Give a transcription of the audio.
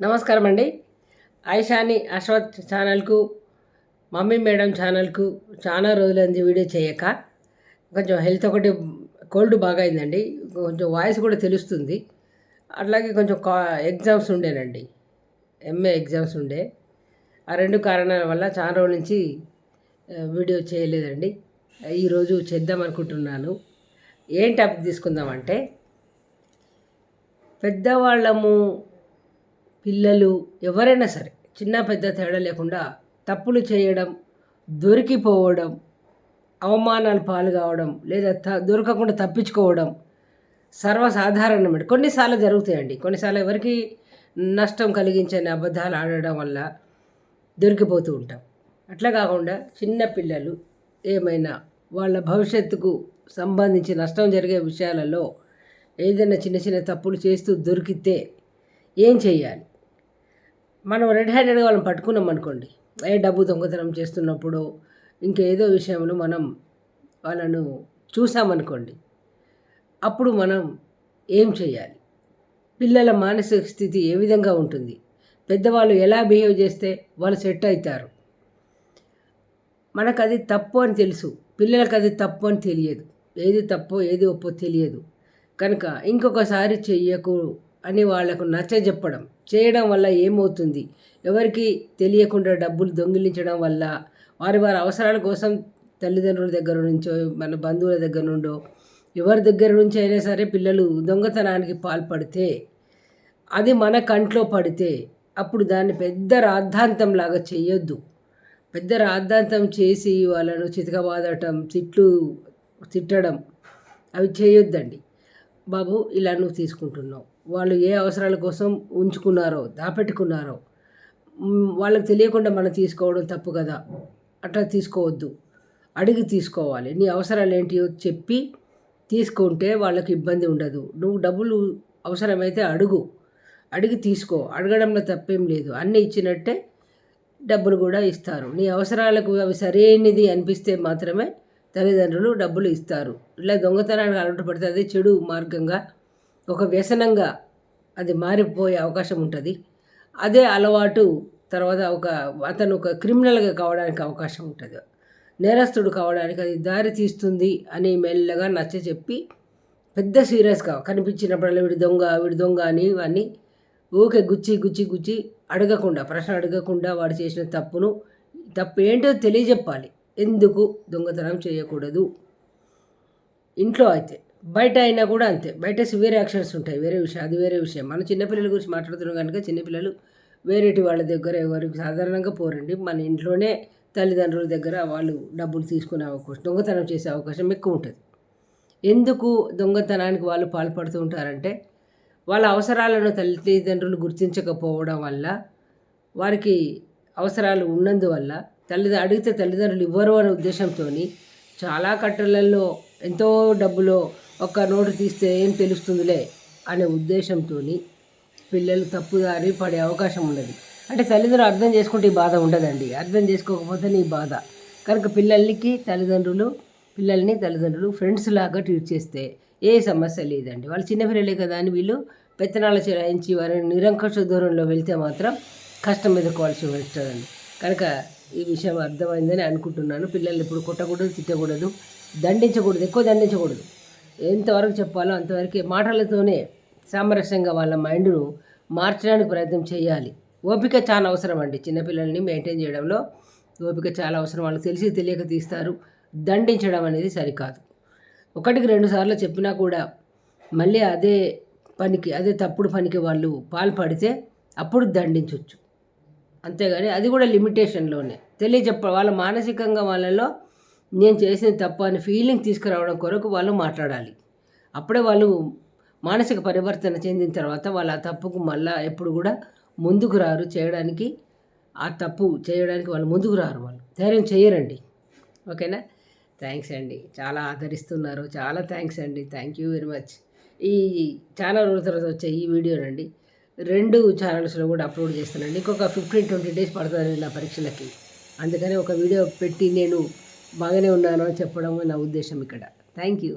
నమస్కారం అండి ఐషాని అశ్వత్ ఛానల్కు మమ్మీ మేడం ఛానల్కు చాలా రోజులైంది వీడియో చేయక కొంచెం హెల్త్ ఒకటి కోల్డ్ బాగా అయిందండి కొంచెం వాయిస్ కూడా తెలుస్తుంది. అట్లాగే కొంచెం కా ఎగ్జామ్స్ ఉండేనండి. ఎంఏ ఎగ్జామ్స్ ఉండే. ఆ రెండు కారణాల వల్ల చాలా రోజుల నుంచి వీడియో చేయలేదండి. ఈరోజు చేద్దాం అనుకుంటున్నాను. ఏం టాపిక్ తీసుకుందామంటే పెద్దవాళ్ళము పిల్లలు ఎవరైనా సరే చిన్న పెద్ద తేడా లేకుండా తప్పులు చేయడం దొరికిపోవడం అవమానాలు పాలు కావడం లేదా త దొరకకుండా తప్పించుకోవడం సర్వసాధారణం కొన్నిసార్లు జరుగుతాయండి. కొన్నిసార్లు ఎవరికి నష్టం కలిగించని అబద్ధాలు ఆడడం వల్ల దొరికిపోతూ ఉంటాం. అట్లా కాకుండా చిన్న పిల్లలు ఏమైనా వాళ్ళ భవిష్యత్తుకు సంబంధించి నష్టం జరిగే విషయాలలో ఏదైనా చిన్న చిన్న తప్పులు చేస్తూ దొరికితే ఏం చేయాలి? మనం రెడ్ హ్యాండెడ్గా వాళ్ళని పట్టుకున్నాం అనుకోండి. ఏ డబ్బు దొంగతనం చేస్తున్నప్పుడు ఇంకేదో విషయంలో మనం వాళ్ళను చూసామనుకోండి అప్పుడు మనం ఏం చేయాలి? పిల్లల మానసిక స్థితి ఏ విధంగా ఉంటుంది? పెద్దవాళ్ళు ఎలా బిహేవ్ చేస్తే వాళ్ళు సెట్ అవుతారు? మనకు అది తప్పు అని తెలుసు. పిల్లలకు అది తప్పు అని తెలియదు. ఏది తప్పో ఏది ఒప్పో తెలియదు. కనుక ఇంకొకసారి చెయ్యకు అని వాళ్ళకు నచ్చ చెప్పడం చేయడం వల్ల ఏమవుతుంది? ఎవరికి తెలియకుండా డబ్బులు దొంగిలించడం వల్ల వారి వారి అవసరాల కోసం తల్లిదండ్రుల దగ్గర నుంచో మన బంధువుల దగ్గర నుండో ఎవరి దగ్గర నుంచి అయినా సరే పిల్లలు దొంగతనానికి పాల్పడితే అది మన కంట్లో పడితే అప్పుడు దాన్ని పెద్ద రాద్ధాంతంలాగా చేయొద్దు పెద్ద రాద్ధాంతం చేసి వాళ్ళను చితకబాదటం తిట్లు తిట్టడం అవి చేయొద్దండి బాబు ఇలా నువ్వు తీసుకుంటున్నావు. వాళ్ళు ఏ అవసరాల కోసం ఉంచుకున్నారో దాపెట్టుకున్నారో వాళ్ళకి తెలియకుండా మనం తీసుకోవడం తప్పు కదా. అట్లా తీసుకోవద్దు. అడిగి తీసుకోవాలి. నీ అవసరాలు ఏంటియో చెప్పి తీసుకుంటే వాళ్ళకి ఇబ్బంది ఉండదు. నువ్వు డబ్బులు అవసరమైతే అడుగు. అడిగి తీసుకో. అడగడంలో తప్పేం లేదు. అన్నీ ఇచ్చినట్టే డబ్బులు కూడా ఇస్తారు. నీ అవసరాలకు అవి సరైనది అనిపిస్తే మాత్రమే తల్లిదండ్రులు డబ్బులు ఇస్తారు. ఇలా దొంగతనానికి అలవాటు పడితే అది చెడు మార్గంగా ఒక వ్యసనంగా అది మారిపోయే అవకాశం ఉంటుంది. అదే అలవాటు తర్వాత ఒక అతను ఒక క్రిమినల్గా కావడానికి అవకాశం ఉంటుంది. నేరస్తుడు కావడానికి అది దారి తీస్తుంది అని మెల్లగా నచ్చ చెప్పి పెద్ద సీరియస్గా కనిపించినప్పుడల్లా వీడి దొంగ వీడి దొంగ అని ఇవన్నీ ఊకే గుచ్చి గుచ్చి గుచ్చి అడగకుండా ప్రశ్న అడగకుండా వాడు చేసిన తప్పును తప్పు ఏంటో తెలియజెప్పాలి. ఎందుకు దొంగతనం చేయకూడదు? ఇంట్లో అయితే బయట అయినా కూడా అంతే. బయట సివియర్ యాక్షన్స్ ఉంటాయి. వేరే విషయం అది వేరే విషయం. మన చిన్నపిల్లల గురించి మాట్లాడుతున్నాం కనుక చిన్నపిల్లలు వేరేటి వాళ్ళ దగ్గర ఎవరికి సాధారణంగా పోరండి. మన ఇంట్లోనే తల్లిదండ్రుల దగ్గర వాళ్ళు డబ్బులు తీసుకునే అవకాశం దొంగతనం చేసే అవకాశం ఎక్కువ ఉంటుంది. ఎందుకు దొంగతనానికి వాళ్ళు పాల్పడుతూ ఉంటారంటే వాళ్ళ అవసరాలను తల్లిదండ్రులు గుర్తించకపోవడం వల్ల వారికి అవసరాలు ఉన్నందువల్ల తల్లి అడిగితే తల్లిదండ్రులు ఇవ్వరు అనే ఉద్దేశంతో చాలా కట్టలలో ఎంతో డబ్బులో ఒక్క నోటు తీస్తే ఏం తెలుస్తుందిలే అనే ఉద్దేశంతో పిల్లలు తప్పుదారి పడే అవకాశం ఉన్నది. అంటే తల్లిదండ్రులు అర్థం చేసుకుంటే ఈ బాధ ఉండదండి. అర్థం చేసుకోకపోతే నీ బాధ. కనుక పిల్లలకి తల్లిదండ్రులు పిల్లల్ని తల్లిదండ్రులు ఫ్రెండ్స్ లాగా ట్రీట్ చేస్తే ఏ సమస్య లేదండి. వాళ్ళు చిన్నపిల్లలే కదా అని వీళ్ళు పెత్తనాలు చెలాయించి వారిని నిరంకుశ దూరంలో వెళ్తే మాత్రం కష్టం ఎదుర్కోవాల్సి వస్తుందండి కనుక ఈ విషయం అర్థమైందని అనుకుంటున్నాను. పిల్లల్ని ఇప్పుడు కొట్టకూడదు తిట్టకూడదు దండించకూడదు ఎక్కువ దండించకూడదు. ఎంతవరకు చెప్పాలో అంతవరకే మాటలతోనే సామరస్యంగా వాళ్ళ మైండ్ను మార్చడానికి ప్రయత్నం చేయాలి. ఓపిక చాలా అవసరం అండి. చిన్నపిల్లల్ని మెయింటైన్ చేయడంలో ఓపిక చాలా అవసరం. వాళ్ళకి తెలిసి తెలియక తీస్తారు. దండించడం అనేది సరికాదు. ఒకటికి రెండు సార్లు చెప్పినా కూడా మళ్ళీ అదే పనికి అదే తప్పుడు పనికి వాళ్ళు పాల్పడితే అప్పుడు దండించవచ్చు అంతేగాని అది కూడా లిమిటేషన్లోనే. తెలియజెప్ప వాళ్ళ మానసికంగా వాళ్ళలో నేను చేసిన తప్పు అని ఫీలింగ్ తీసుకురావడం కొరకు వాళ్ళు మాట్లాడాలి. అప్పుడే వాళ్ళు మానసిక పరివర్తన చెందిన తర్వాత వాళ్ళు ఆ తప్పుకు మళ్ళా ఎప్పుడు కూడా ముందుకు రారు చేయడానికి. ఆ తప్పు చేయడానికి వాళ్ళు ముందుకు రారు వాళ్ళు. ధైర్యం చేయరండి. ఓకేనా? థ్యాంక్స్ అండి. చాలా ఆదరిస్తున్నారు. చాలా థ్యాంక్స్ అండి. Thank you very much. ఈ చాలా రోజుల తర్వాత వచ్చే ఈ వీడియోనండి రెండు ఛానల్స్లో కూడా అప్లోడ్ చేస్తానండి. ఇంకొక ఫిఫ్టీన్ ట్వంటీ డేస్ పడుతుంది నా పరీక్షలకి. అందుకని ఒక వీడియో పెట్టి నేను బాగానే ఉన్నాను అని చెప్పడం నా ఉద్దేశం ఇక్కడ. Thank you